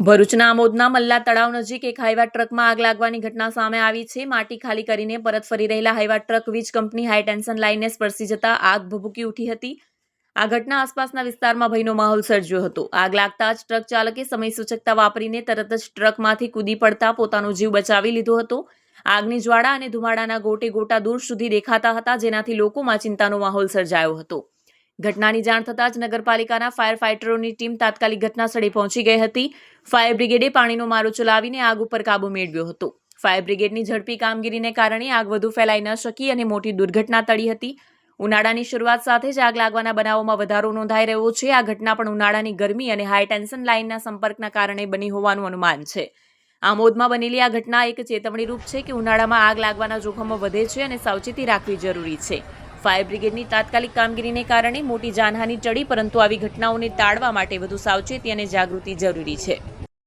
ભરૂચના આમોદના મલ્લા તળાવ નજીક એક હાઈવા ટ્રકમાં આગ લાગવાની ઘટના સામે આવી છે. માટી ખાલી કરીને પરત ફરી રહેલા હાઈવા ટ્રક વીજ કંપની હાઈ ટેન્શન લાઇનને સ્પર્શી જતા આગ ભભૂકી ઉઠી હતી. આ ઘટના આસપાસના વિસ્તારમાં ભયનો માહોલ સર્જ્યો હતો. આગ લાગતા જ ટ્રક ચાલકે સમય સૂચકતા વાપરીને તરત જ ટ્રકમાંથી કૂદી પડતા પોતાનો જીવ બચાવી લીધો હતો. આગની જ્વાળા અને ધુમાડાના ગોટે ગોટા દૂર સુધી દેખાતા હતા, જેનાથી લોકોમાં ચિંતાનો માહોલ સર્જાયો હતો. ઘટનાની જાણ થતાં જ નગરપાલિકાના ફાયર ફાઇટરોની ટીમ તાત્કાલિક ઘટનાસ્થળે પહોંચી ગઈ હતી. ફાયર બ્રિગેડે પાણીનો મારો ચલાવીને આગ ઉપર કાબુ મેળવ્યો હતો. ફાયર બ્રિગેડની ઝડપી કામગીરીને કારણે આગ વધુ ફેલાઈ ન શકી અને મોટી દુર્ઘટના ટળી હતી. ઉનાળાની શરૂઆત સાથે જ આગ લાગવાના બનાવોમાં વધારો નોંધાઈ રહ્યો છે. આ ઘટના પણ ઉનાળાની ગરમી અને હાઈ ટેન્શન લાઇનના સંપર્કના કારણે બની હોવાનું અનુમાન છે. આમોદમાં બનેલી આ ઘટના એક ચેતવણીરૂપ છે કે ઉનાળામાં આગ લાગવાના જોખમો વધે છે અને સાવચેતી રાખવી જરૂરી છે. ફાયર બ્રિગેડની તાત્કાલિક કામગીરીને કારણે મોટી જાનહાની ટળી, પરંતુ આવી ઘટનાઓને ટાળવા માટે વધુ સાવચેતી અને જાગૃતિ જરૂરી છે.